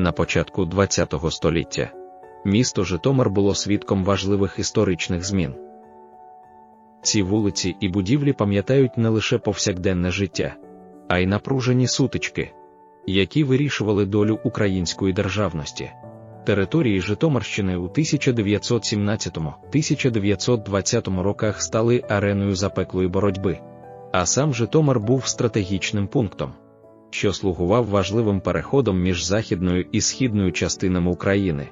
на початку ХХ століття. Місто Житомир було свідком важливих історичних змін. Ці вулиці і будівлі пам'ятають не лише повсякденне життя, а й напружені сутички, які вирішували долю української державності. Території Житомирщини у 1917-1920 роках стали ареною запеклої боротьби, а сам Житомир був стратегічним пунктом, що слугував важливим переходом між західною і східною частинами України.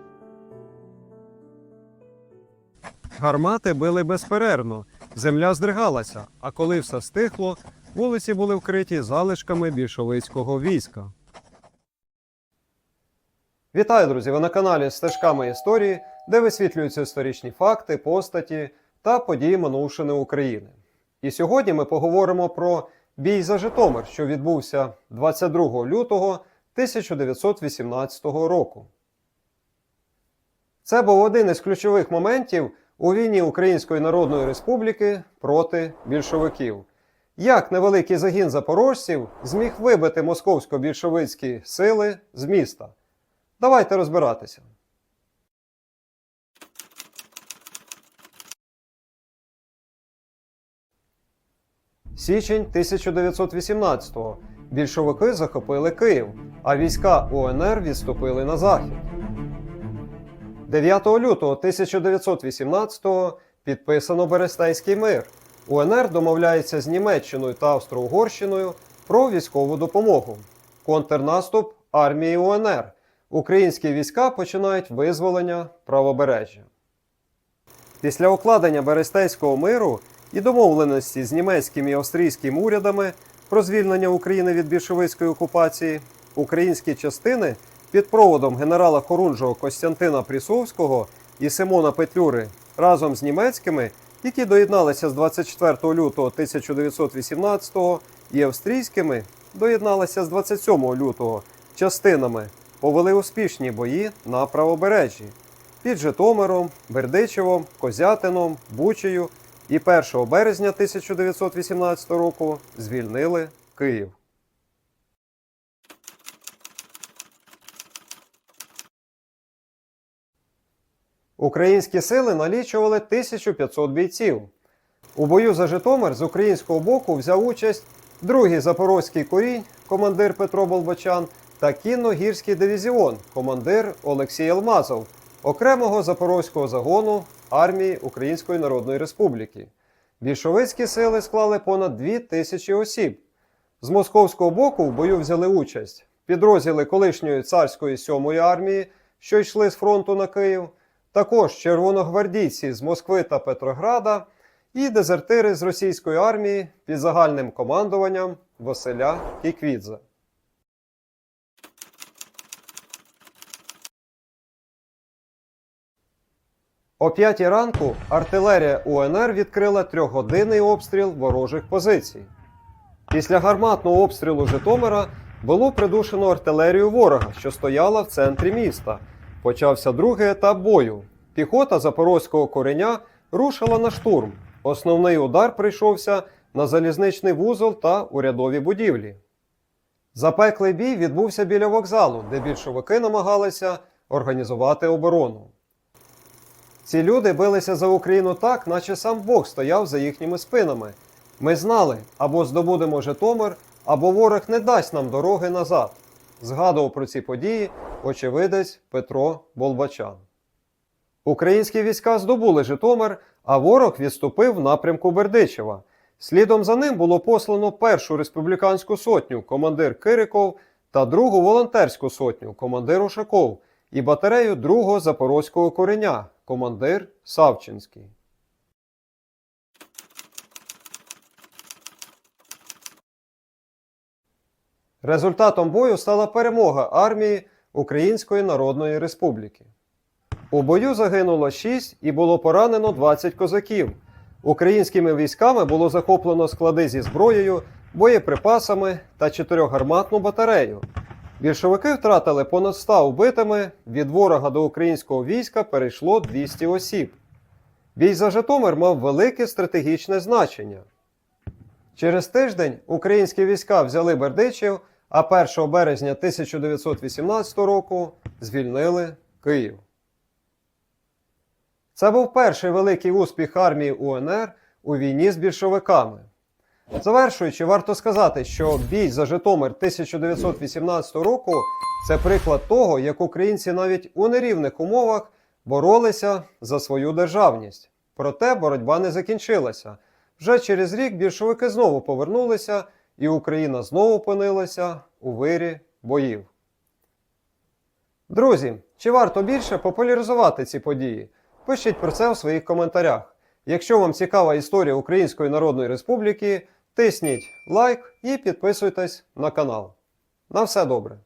Гармати били безперервно, земля здригалася, а коли все стихло, вулиці були вкриті залишками більшовицького війська. Вітаю, друзі! Ви на каналі Стежками історії, де висвітлюються історичні факти, постаті та події минувшини України. І сьогодні ми поговоримо про бій за Житомир, що відбувся 22 лютого 1918 року. Це був один із ключових моментів у війні Української Народної Республіки проти більшовиків. Як невеликий загін запорожців зміг вибити московсько-більшовицькі сили з міста? Давайте розбиратися. Січень 1918-го. Більшовики захопили Київ, а війська УНР відступили на захід. 9 лютого 1918-го підписано Берестейський мир. УНР домовляється з Німеччиною та Австро-Угорщиною про військову допомогу. Контрнаступ армії УНР. Українські війська починають визволення правобережжя. Після укладення Берестейського миру і домовленості з німецьким і австрійським урядами про звільнення України від більшовицької окупації, українські частини під проводом генерала Хорунжого Костянтина Прісовського і Симона Петлюри разом з німецькими, які доєдналися з 24 лютого 1918 і австрійськими доєдналися з 27 лютого частинами, повели успішні бої на правобережжі під Житомиром, Бердичевом, Козятином, Бучею і 1 березня 1918 року звільнили Київ. Українські сили налічували 1500 бійців. У бою за Житомир з українського боку взяв участь другий запорозький корінь, командир Петро Болбочан, та кінно-гірський дивізіон, командир Олексій Алмазов, окремого запорозького загону армії Української Народної Республіки. Більшовицькі сили склали понад 2 тисячі осіб. З московського боку в бою взяли участь підрозділи колишньої царської сьомої армії, що йшли з фронту на Київ, також червоногвардійці з Москви та Петрограда і дезертири з російської армії під загальним командуванням Василя Кіквідзе. О 5 ранку артилерія УНР відкрила трьохгодинний обстріл ворожих позицій. Після гарматного обстрілу Житомира було придушено артилерію ворога, що стояла в центрі міста. Почався другий етап бою. Піхота запорозького кореня рушила на штурм. Основний удар прийшовся на залізничний вузол та урядові будівлі. Запеклий бій відбувся біля вокзалу, де більшовики намагалися організувати оборону. Ці люди билися за Україну так, наче сам Бог стояв за їхніми спинами. Ми знали, або здобудемо Житомир, або ворог не дасть нам дороги назад. Згадував про ці події очевидець Петро Болбачан. Українські війська здобули Житомир, а ворог відступив в напрямку Бердичева. Слідом за ним було послано першу республіканську сотню командир Кириков та другу волонтерську сотню командир Ушаков і батарею другого запорозького кореня командир Савчинський. Результатом бою стала перемога армії Української Народної Республіки. У бою загинуло 6 і було поранено 20 козаків. Українськими військами було захоплено склади зі зброєю, боєприпасами та чотирьохгарматну батарею. Більшовики втратили понад 100 вбитими, від ворога до українського війська перейшло 200 осіб. Бій за Житомир мав велике стратегічне значення. Через тиждень українські війська взяли Бердичів, а 1 березня 1918 року звільнили Київ. Це був перший великий успіх армії УНР у війні з більшовиками. Завершуючи, варто сказати, що бій за Житомир 1918 року це приклад того, як українці навіть у нерівних умовах боролися за свою державність. Проте боротьба не закінчилася. Вже через рік більшовики знову повернулися, і Україна знову опинилася у вирі боїв. Друзі, чи варто більше популяризувати ці події? Пишіть про це у своїх коментарях. Якщо вам цікава історія Української Народної Республіки, тисніть лайк і підписуйтесь на канал. На все добре!